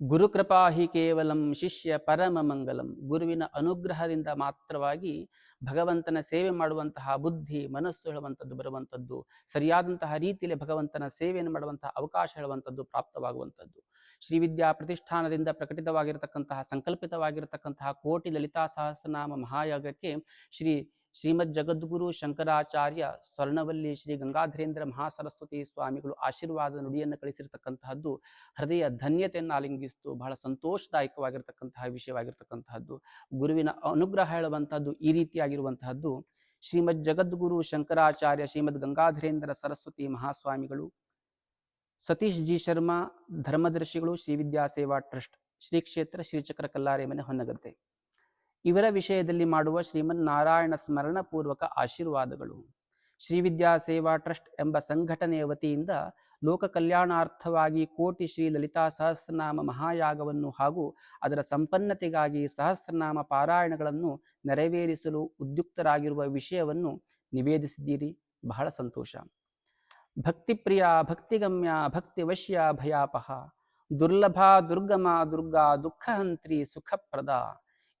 ಗುರುಕೃಪಾ ಹಿ ಕೇವಲಂ ಶಿಷ್ಯ ಪರಮ ಮಂಗಲಂ. ಗುರುವಿನ ಅನುಗ್ರಹದಿಂದ ಮಾತ್ರವಾಗಿ ಭಗವಂತನ ಸೇವೆ ಮಾಡುವಂತಹ ಬುದ್ಧಿ, ಮನಸ್ಸು ಹೇಳುವಂಥದ್ದು ಬರುವಂಥದ್ದು, ಸರಿಯಾದಂತಹ ರೀತಿಯಲ್ಲಿ ಭಗವಂತನ ಸೇವೆಯನ್ನು ಮಾಡುವಂತಹ ಅವಕಾಶ ಹೇಳುವಂಥದ್ದು ಪ್ರಾಪ್ತವಾಗುವಂಥದ್ದು. ಶ್ರೀವಿದ್ಯಾ ಪ್ರತಿಷ್ಠಾನದಿಂದ ಪ್ರಕಟಿತವಾಗಿರತಕ್ಕಂತಹ, ಸಂಕಲ್ಪಿತವಾಗಿರತಕ್ಕಂತಹ ಕೋಟಿ ಲಲಿತಾ ಸಹಸ್ರನಾಮ ಮಹಾಯಾಗಕ್ಕೆ ಶ್ರೀ ಶ್ರೀಮದ್ ಜಗದ್ಗುರು ಶಂಕರಾಚಾರ್ಯ ಸ್ವರ್ಣವಲ್ಲಿ ಶ್ರೀ ಗಂಗಾಧರೇಂದ್ರ ಮಹಾಸರಸ್ವತಿ ಸ್ವಾಮಿಗಳು ಆಶೀರ್ವಾದ ನುಡಿಯನ್ನು ಕಳಿಸಿರ್ತಕ್ಕಂತಹದ್ದು, ಹೃದಯ ಧನ್ಯತೆಯನ್ನು ಆಲಿಂಗಿಸಿತು, ಬಹಳ ಸಂತೋಷದಾಯಕವಾಗಿರ್ತಕ್ಕಂತಹ ವಿಷಯವಾಗಿರ್ತಕ್ಕಂತಹದ್ದು, ಗುರುವಿನ ಅನುಗ್ರಹ ಹೇಳುವಂತಹದ್ದು ಈ ರೀತಿಯಾಗಿರುವಂತಹದ್ದು ಶ್ರೀಮದ್ ಜಗದ್ಗುರು ಶಂಕರಾಚಾರ್ಯ ಶ್ರೀಮದ್ ಗಂಗಾಧರೇಂದ್ರ ಸರಸ್ವತಿ ಮಹಾಸ್ವಾಮಿಗಳು, ಸತೀಶ್ ಜಿ ಶರ್ಮಾ ಧರ್ಮದರ್ಶಿಗಳು ಶ್ರೀ ವಿದ್ಯಾ ಸೇವಾ ಟ್ರಸ್ಟ್ ಶ್ರೀ ಕ್ಷೇತ್ರ ಶ್ರೀಚಕ್ರ ಕಲ್ಲಾರೆ ಮನೆ ಹೊನ್ನಗದ್ದೆ. ಇವರ ವಿಷಯದಲ್ಲಿ ಮಾಡುವ ಶ್ರೀಮನ್ ನಾರಾಯಣ ಸ್ಮರಣ ಪೂರ್ವಕ ಆಶೀರ್ವಾದಗಳು. ಶ್ರೀವಿದ್ಯಾ ಸೇವಾ ಟ್ರಸ್ಟ್ ಎಂಬ ಸಂಘಟನೆಯ ವತಿಯಿಂದ ಲೋಕ ಕಲ್ಯಾಣಾರ್ಥವಾಗಿ ಕೋಟಿ ಶ್ರೀ ಲಲಿತಾ ಸಹಸ್ರನಾಮ ಮಹಾಯಾಗವನ್ನು ಹಾಗೂ ಅದರ ಸಂಪನ್ನತೆಗಾಗಿ ಸಹಸ್ರನಾಮ ಪಾರಾಯಣಗಳನ್ನು ನೆರವೇರಿಸಲು ಉದ್ಯುಕ್ತರಾಗಿರುವ ವಿಷಯವನ್ನು ನಿವೇದಿಸಿದ್ದೀರಿ. ಬಹಳ ಸಂತೋಷ. ಭಕ್ತಿಪ್ರಿಯ, ಭಕ್ತಿಗಮ್ಯ, ಭಕ್ತಿವಶ್ಯ, ಭಯಾಪಹ. ದುರ್ಲಭ, ದುರ್ಗಮ, ದುರ್ಗಾ, ದುಃಖಹಂತ್ರಿ, ಸುಖಪ್ರದ.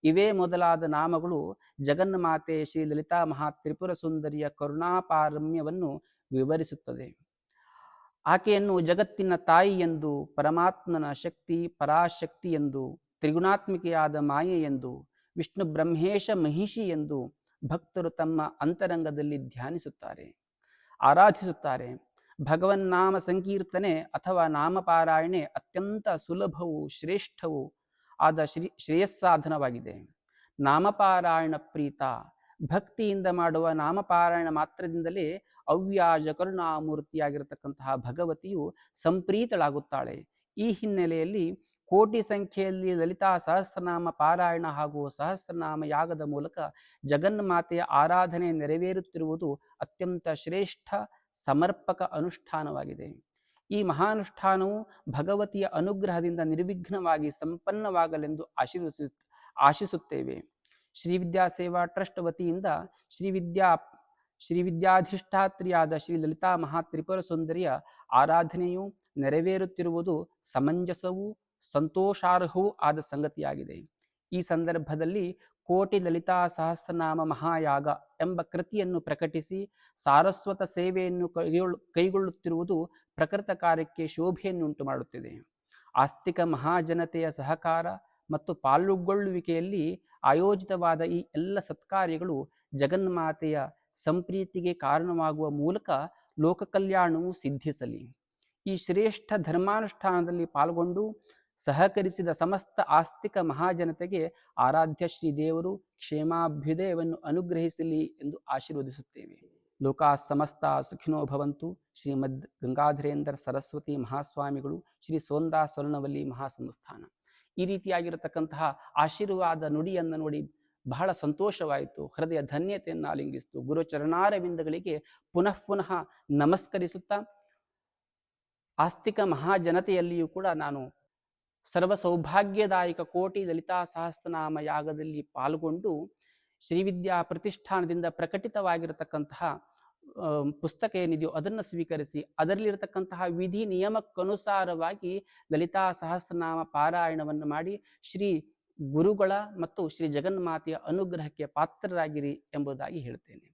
ಇವೇ ಮೊದಲಾದ ನಾಮಗಳು ಜಗನ್ಮಾತೆ ಶ್ರೀ ಲಲಿತಾ ಮಹಾ ತ್ರಿಪುರ ಸುಂದರಿಯ ಕರುಣಾಪಾರಮ್ಯವನ್ನು ವಿವರಿಸುತ್ತದೆ. ಆಕೆಯನ್ನು ಜಗತ್ತಿನ ತಾಯಿ ಎಂದು, ಪರಮಾತ್ಮನ ಶಕ್ತಿ, ಪರಾಶಕ್ತಿ ಎಂದು, ತ್ರಿಗುಣಾತ್ಮಿಕೆಯಾದ ಮಾಯೆ ಎಂದು, ವಿಷ್ಣು ಬ್ರಹ್ಮೇಶ ಮಹಿಷಿ ಎಂದು ಭಕ್ತರು ತಮ್ಮ ಅಂತರಂಗದಲ್ಲಿ ಧ್ಯಾನಿಸುತ್ತಾರೆ. ಆರಾಧಿಸುತ್ತಾರೆ. ಭಗವನ್ನಾಮ ಸಂಕೀರ್ತನೆ ಅಥವಾ ನಾಮಪಾರಾಯಣೆ ಅತ್ಯಂತ ಸುಲಭವು ಶ್ರೇಷ್ಠವು ಆದ ಶ್ರೀ, ಶ್ರೇಯಸ್ಸಾಧನವಾಗಿದೆ. ನಾಮಪಾರಾಯಣ ಪ್ರೀತ, ಭಕ್ತಿಯಿಂದ ಮಾಡುವ ನಾಮಪಾರಾಯಣ ಮಾತ್ರದಿಂದಲೇ ಅವ್ಯಾಜ ಕರುಣಾಮೂರ್ತಿಯಾಗಿರತಕ್ಕಂತಹ ಭಗವತಿಯು ಸಂಪ್ರೀತಳಾಗುತ್ತಾಳೆ. ಈ ಹಿನ್ನೆಲೆಯಲ್ಲಿ ಕೋಟಿ ಸಂಖ್ಯೆಯಲ್ಲಿ ಲಲಿತಾ ಸಹಸ್ರನಾಮ ಪಾರಾಯಣ ಹಾಗೂ ಸಹಸ್ರನಾಮ ಯಾಗದ ಮೂಲಕ ಜಗನ್ಮಾತೆಯ ಆರಾಧನೆ ನೆರವೇರುತ್ತಿರುವುದು ಅತ್ಯಂತ ಶ್ರೇಷ್ಠ ಸಮರ್ಪಕ ಅನುಷ್ಠಾನವಾಗಿದೆ. ಈ ಮಹಾನುಷ್ಠಾನವು ಭಗವತಿಯ ಅನುಗ್ರಹದಿಂದ ನಿರ್ವಿಘ್ನವಾಗಿ ಸಂಪನ್ನವಾಗಲೆಂದು ಆಶೀರ್ವಸಿ, ಆಶಿಸುತ್ತೇವೆ. ಶ್ರೀ ಸೇವಾ ಟ್ರಸ್ಟ್ ವತಿಯಿಂದ ಶ್ರೀ ವಿದ್ಯಾ ಶ್ರೀ ವಿದ್ಯಾಧಿಷ್ಠಾತ್ರಿಯಾದ ಶ್ರೀ ಲಲಿತಾ ಮಹಾತ್ರಿಪುರ ಸುಂದರಿಯ ಆರಾಧನೆಯು ನೆರವೇರುತ್ತಿರುವುದು ಸಮಂಜಸವೂ ಸಂತೋಷಾರ್ಹವೂ ಆದ ಸಂಗತಿಯಾಗಿದೆ. ಈ ಸಂದರ್ಭದಲ್ಲಿ ಕೋಟಿ ಲಲಿತಾ ಸಹಸ್ರನಾಮ ಮಹಾಯಾಗ ಎಂಬ ಕೃತಿಯನ್ನು ಪ್ರಕಟಿಸಿ ಸಾರಸ್ವತ ಸೇವೆಯನ್ನು ಕೈಗೊಳ್ಳು, ಕೈಗೊಳ್ಳುತ್ತಿರುವುದು ಪ್ರಕೃತ ಕಾರ್ಯಕ್ಕೆ ಶೋಭೆಯನ್ನುಂಟು ಮಾಡುತ್ತಿದೆ. ಆಸ್ತಿಕ ಮಹಾಜನತೆಯ ಸಹಕಾರ ಮತ್ತು ಪಾಲ್ಗೊಳ್ಳುವಿಕೆಯಲ್ಲಿ ಆಯೋಜಿತವಾದ ಈ ಎಲ್ಲ ಸತ್ಕಾರ್ಯಗಳು ಜಗನ್ಮಾತೆಯ ಸಂಪ್ರೀತಿಗೆ ಕಾರಣವಾಗುವ ಮೂಲಕ ಲೋಕ ಕಲ್ಯಾಣವು ಸಿದ್ಧಿಸಲಿ. ಈ ಶ್ರೇಷ್ಠ ಧರ್ಮಾನುಷ್ಠಾನದಲ್ಲಿ ಪಾಲ್ಗೊಂಡು ಸಹಕರಿಸಿದ ಸಮಸ್ತ ಆಸ್ತಿಕ ಮಹಾಜನತೆಗೆ ಆರಾಧ್ಯ ಶ್ರೀ ದೇವರು ಕ್ಷೇಮಾಭ್ಯುದಯವನ್ನು ಅನುಗ್ರಹಿಸಲಿ ಎಂದು ಆಶೀರ್ವದಿಸುತ್ತೇವೆ. ಲೋಕಾ ಸಮಸ್ತ ಸುಖಿನೋ ಭವಂತು. ಶ್ರೀಮದ್ ಗಂಗಾಧರೇಂದ್ರ ಸರಸ್ವತಿ ಮಹಾಸ್ವಾಮಿಗಳು ಶ್ರೀ ಸೋಂದಾ ಸ್ವರ್ಣವಲ್ಲಿ ಮಹಾಸಂಸ್ಥಾನ. ಈ ರೀತಿಯಾಗಿರತಕ್ಕಂತಹ ಆಶೀರ್ವಾದ ನುಡಿಯನ್ನು ನೋಡಿ ಬಹಳ ಸಂತೋಷವಾಯಿತು. ಹೃದಯ ಧನ್ಯತೆಯನ್ನು ಆಲಿಂಗಿಸಿತು. ಗುರು ಚರಣಾರವಿಂದಗಳಿಗೆ ಪುನಃ ಪುನಃ ನಮಸ್ಕರಿಸುತ್ತಾ, ಆಸ್ತಿಕ ಮಹಾಜನತೆಯಲ್ಲಿಯೂ ಕೂಡ ನಾನು ಸರ್ವ ಸೌಭಾಗ್ಯದಾಯಕ ಕೋಟಿ ಲಲಿತಾ ಸಹಸ್ರನಾಮ ಯಾಗದಲ್ಲಿ ಪಾಲ್ಗೊಂಡು ಶ್ರೀವಿದ್ಯಾ ಪ್ರತಿಷ್ಠಾನದಿಂದ ಪ್ರಕಟಿತವಾಗಿರತಕ್ಕಂತಹ ಪುಸ್ತಕ ಏನಿದೆಯೋ ಅದನ್ನು ಸ್ವೀಕರಿಸಿ, ಅದರಲ್ಲಿರತಕ್ಕಂತಹ ವಿಧಿ ನಿಯಮಕ್ಕನುಸಾರವಾಗಿ ಲಲಿತಾ ಸಹಸ್ರನಾಮ ಪಾರಾಯಣವನ್ನು ಮಾಡಿ ಶ್ರೀ ಗುರುಗಳ ಮತ್ತು ಶ್ರೀ ಜಗನ್ಮಾತೆಯ ಅನುಗ್ರಹಕ್ಕೆ ಪಾತ್ರರಾಗಿರಿ ಎಂಬುದಾಗಿ ಹೇಳ್ತೇನೆ.